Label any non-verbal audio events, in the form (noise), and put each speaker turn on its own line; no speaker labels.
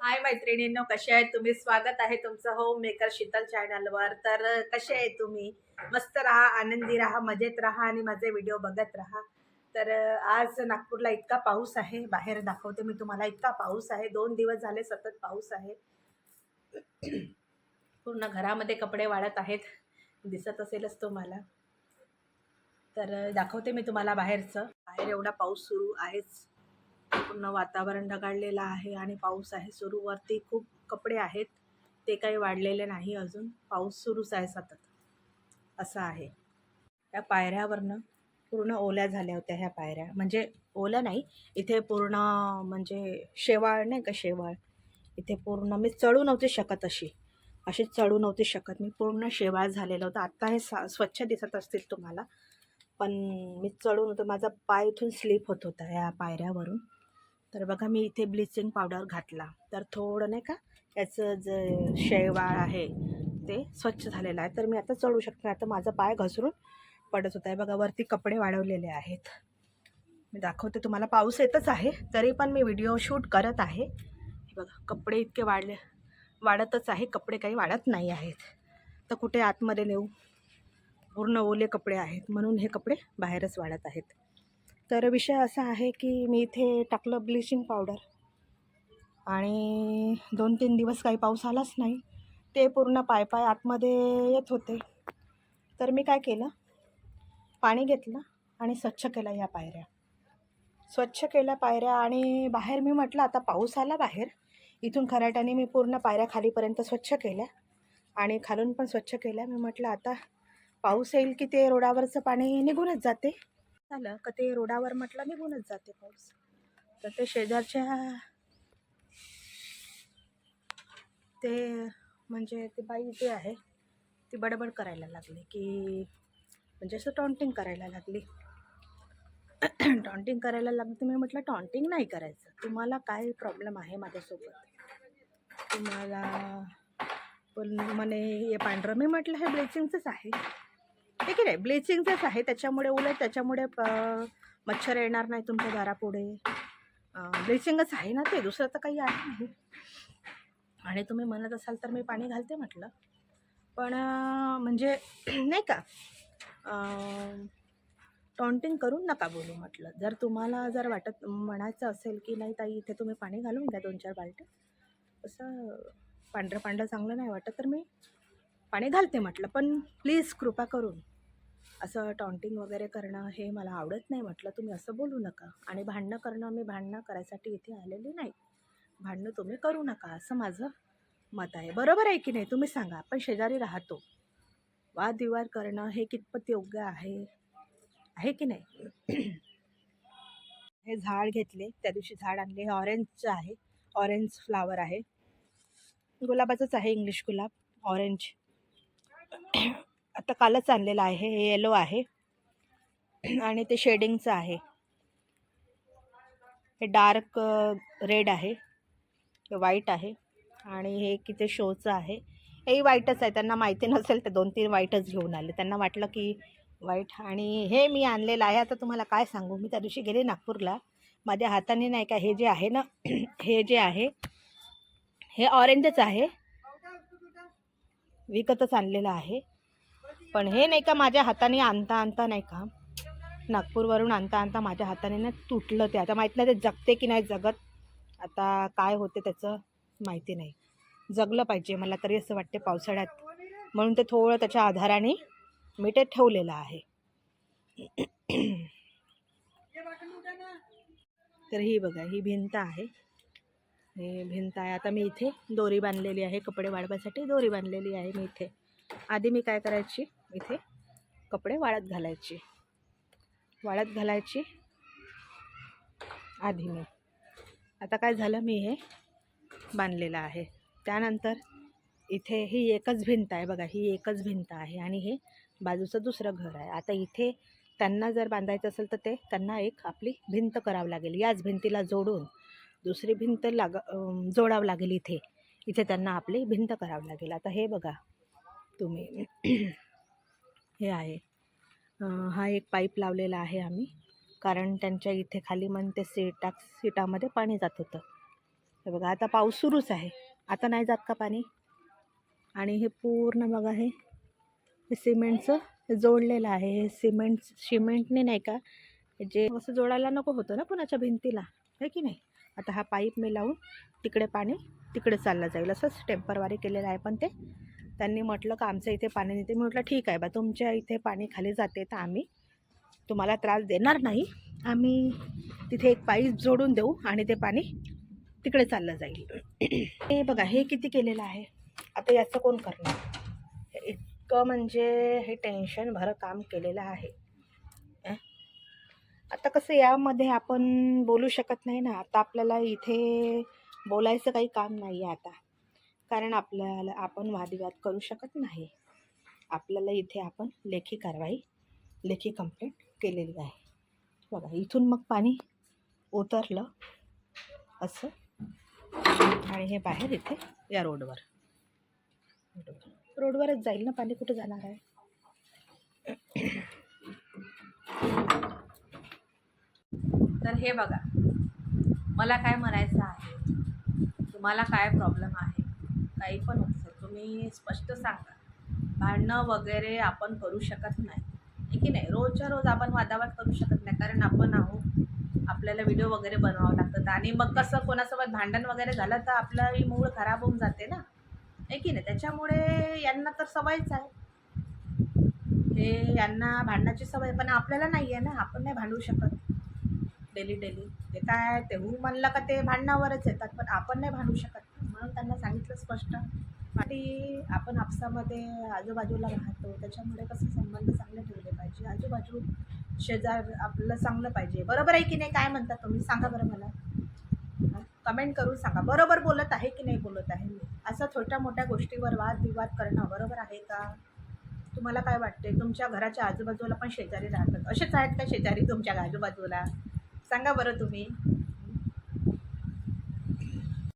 हाय मैत्रिणींनो कसे आहेत तुम्ही? स्वागत आहे तुमचं होम मेकर शीतल चॅनलवर तर कसे आहे तुम्ही? मस्त राहा आनंदी राहा मजेत राहा आणि माझे व्हिडिओ बघत राहा. तर आज नागपूरला इतका पाऊस आहे बाहेर दाखवते मी तुम्हाला इतका पाऊस आहे. दोन दिवस झाले सतत पाऊस आहे. (clears throat) पूर्ण घरामध्ये कपडे वाढत आहेत. दिसत असेलच तुम्हाला. तर दाखवते मी तुम्हाला बाहेरचं. बाहेर एवढा पाऊस सुरू आहेच. पूर्ण वातावरण ढगाळलेलं आहे आणि पाऊस आहे. सुरू वरती खूप कपडे आहेत. ते काही वाढलेले नाही अजून. पाऊस सुरूच आहे सतत. असं आहे. त्या पायऱ्यावरनं पूर्ण ओल्या झाल्या होत्या ह्या पायऱ्या. म्हणजे ओल्या नाही. इथे पूर्ण म्हणजे शेवाळ नाही का शेवाळ? इथे पूर्ण मी चढू नव्हती शकत अशी. अशी चढू नव्हती शकत. मी पूर्ण शेवाळ झालेलं होतं. आत्ता हे सा स्वच्छ दिसत असतील तुम्हाला. पण मी चढून होतं. माझा पाय इथून स्लिप होत होता या पायऱ्यावरून. तर बघा मी इथे ब्लिचिंग पावडर घातला. तर थोडं नाही का याचं जे शेवाळ आहे ते स्वच्छ झालेलं आहे. तर मी आता चढू शकते. आता माझा पाय घसरून पडत होता. आहे बघा वरती कपडे वाढवलेले आहेत. मी दाखवते तुम्हाला. पाऊस येतच आहे. तरी पण मी व्हिडिओ शूट करत आहे. हे बघा कपडे इतके वाढले वाढतच आहे. कपडे काही वाढत नाही आहेत. तर कुठे आतमध्ये नेऊ? पूर्ण ओले कपडे आहेत. म्हणून हे कपडे बाहेरच वाढत आहेत. तर विषय असा आहे की मी इथे टाकलं ब्लिचिंग पावडर. आणि दोन तीन दिवस काही पाऊस आलाच नाही. ते पूर्ण पाय पाय आतमध्ये येत होते. तर मी काय केलं? पाणी घेतलं आणि स्वच्छ केलं या पायऱ्या. स्वच्छ केल्या पायऱ्या आणि बाहेर मी म्हटलं आता पाऊस आला बाहेर. इथून खराट्याने मी पूर्ण पायऱ्या खालीपर्यंत स्वच्छ केल्या. आणि खालून पण स्वच्छ केल्या. मी म्हटलं आता पाऊस येईल की ते रोडावरचं पाणी निघूनच जाते. झालं का ते रोडावर म्हटलं निघूनच जाते पाऊस. तर ते शेजारच्या ते म्हणजे ती बाई जी आहे ती बडबड करायला लागली की म्हणजे असं टॉन्टिंग करायला लागली. (clears throat) टॉन्टिंग करायला लागली. तर मी म्हटलं टॉन्टिंग नाही करायचं. तुम्हाला काय प्रॉब्लेम आहे माझ्यासोबत? तुम्हाला पण म्हणे हे पांढरं मी म्हटलं हे ब्लिचिंगचंच आहे. ठीक आहे ब्लिचिंगचंच आहे. त्याच्यामुळे उलट त्याच्यामुळे प मच्छर येणार नाही तुमच्या दारापुढे. ब्लिचिंगच आहे ना ते दुसरं तर काही आहे नाही. आणि तुम्ही म्हणत असाल तर मी पाणी घालते म्हटलं. पण म्हणजे नाही का टॉन्टिंग करून नका बोलू म्हटलं. जर तुम्हाला जर वाटत म्हणायचं असेल की नाही ताई इथे तुम्ही पाणी घालून द्या दोन चार बालटे असं पांढरं पांढरं चांगलं नाही वाटत तर मी पाणी घालते म्हटलं. पण प्लीज कृपा करून असं टॉन्टिंग वगैरे करणं हे मला आवडत नाही म्हटलं तुम्ही असं बोलू नका. आणि भांडणं करणं मी भांडणं करायसाठी इथे आलेली नाही. भांडणं तुम्ही करू नका असं माझं मत आहे. बरोबर आहे की नाही? तुम्ही सांगा आपण शेजारी राहतो. वादविवाद करणं हे कितपत योग्य आहे? आहे की नाही? हे झाड घेतले त्या दिवशी झाड आणले. हे ऑरेंजचं आहे. ऑरेंज फ्लावर आहे. गुलाबाचंच आहे इंग्लिश गुलाब. ऑरेंज आता कालच आणलेलं आहे हे येलो आहे. (clears throat) आणि ते शेडिंगचं आहे. हे डार्क रेड आहे. हे व्हाईट आहे. आणि हे किती शोचं आहे. हेही व्हाईटच आहे. त्यांना माहिती नसेल तर दोन तीन व्हाईटच घेऊन आले. त्यांना वाटलं की व्हाईट आणि हे मी आणलेलं आहे. आता तुम्हाला काय सांगू? मी त्या दिवशी गेले नागपूरला. माझ्या हाताने नाही का हे जे आहे ना (clears throat) हे जे आहे हे ऑरेंजच आहे. विकतच आणलेलं आहे. पण हे नाही का माझ्या हाताने आणता आणता नाही का नागपूरवरून आणता आणता माझ्या हाताने ना तुटलं ते. आता माहीत नाही ते जगते की नाही जगत. आता काय होते त्याचं माहिती नाही. जगलं पाहिजे. मला तरी असं वाटते पावसाळ्यात. म्हणून ते थोडं त्याच्या आधाराने मी ते ठेवलेलं आहे. तर ही बघा ही भिंत आहे. हे भिंत आहे. आता मी इथे दोरी बांधलेली आहे. कपडे वाढवायसाठी दोरी बांधलेली आहे मी इथे. आधी मी काय करायची? इथे कपडे वाळत घालायचे. वाळत घालायची. आधी मी. आता काय झालं? मी हे बांधलेलं आहे. त्यानंतर इथे ही एकच भिंत आहे बघा ही एकच भिंत आहे आणि हे बाजूचं दुसरं घर आहे. आता इथे त्यांना जर बांधायचं असेल तर ते त्यांना एक आपली भिंत करावं लागेल. याच भिंतीला जोडून दुसरी भिंत लाग जोडावं लागेल इथे. इथे त्यांना आपली भिंत करावं लागेल. आता हे बघा तुम्ही हे आहे. हा एक पाईप लावलेला आहे आम्ही. कारण त्यांच्या इथे खाली मन ते सीटा सीटामध्ये पाणी जात होतं. हे बघा आता पाऊस सुरूच आहे. आता नाही जात का पाणी? आणि हे पूर्ण बघा हे. सिमेंटचं जोडलेलं आहे. हे सिमेंट सिमेंटने नाही का हे जे असं जोडायला नको होतं ना कुणाच्या भिंतीला? आहे की नाही? आता हा पाईप मी लावून तिकडे पाणी तिकडे चाललं जाईल. असंच टेम्परवारी केलेलं आहे पण ते. त्यांनी म्हटलं का आमच्या इथे पाणी नेते मी म्हटलं ठीक आहे बा तुमच्या इथे पाणी खाली जाते तर आम्ही तुम्हाला त्रास देणार नाही. आम्ही तिथे एक पाईप जोडून देऊ आणि ते पाणी तिकडे चाललं जाईल. (clears throat) हे बघा हे किती केलेलं आहे? आता याचं कोण करणार? इतकं म्हणजे हे टेन्शन भरं काम केलेलं आहे. आता कसं यामध्ये आपण बोलू शकत नाही ना. आता आपल्याला इथे बोलायचं काही काम नाही आहे आता. कारण आपल्याला आपण वादविवाद करू शकत नाही. आपल्याला इथे आपण लेखी कारवाई लेखी कंप्लेंट केलेली आहे. बघा इथून मग पाणी उतरलं असं. आणि हे बाहेर इथे या रोडवर रोडवर रोडवरच जाईल ना पाणी? कुठं जाणार आहे? तर हे बघा मला काय म्हणायचं आहे? तुम्हाला काय प्रॉब्लेम आहे? काही पण असेल तुम्ही स्पष्ट सांगा. भांडणं वगैरे आपण करू शकत नाही. आहे की नाही? रोजच्या रोज आपण वादावाद करू शकत नाही कारण आपण आहोत. आपल्याला व्हिडिओ वगैरे बनवावं लागतात. आणि मग कसं कोणासोबत भांडण वगैरे झालं तर आपलं मूळ खराब होऊन जाते ना? आहे की नाही? त्याच्यामुळे यांना तर सवयच आहे. हे यांना भांडणाची सवय पण आपल्याला नाही आहे ना? आपण नाही भांडू शकत. डेली डेली ते काय? ते हू म्हणलं का ते भांडणावरच येतात पण आपण नाही भांडू शकत. म्हणून त्यांना सांगितलं स्पष्ट. आणि आपण आपसामध्ये आजूबाजूला राहतो त्याच्यामुळे कसं संबंध चांगले ठेवले पाहिजे? आजूबाजू शेजार आपल्याला चांगलं पाहिजे. बरोबर आहे की नाही? काय म्हणता तुम्ही? सांगा बरं मला. कमेंट करून सांगा. बरोबर बोलत आहे की नाही बोलत आहे? मी असं छोट्या मोठ्या गोष्टीवर वादविवाद करणं बरोबर आहे का? तुम्हाला काय वाटते तुमच्या घराच्या आजूबाजूला पण शेजारी राहतात. असेच आहेत का शेजारी तुमच्या आजूबाजूला? सांगा बरं तुम्ही.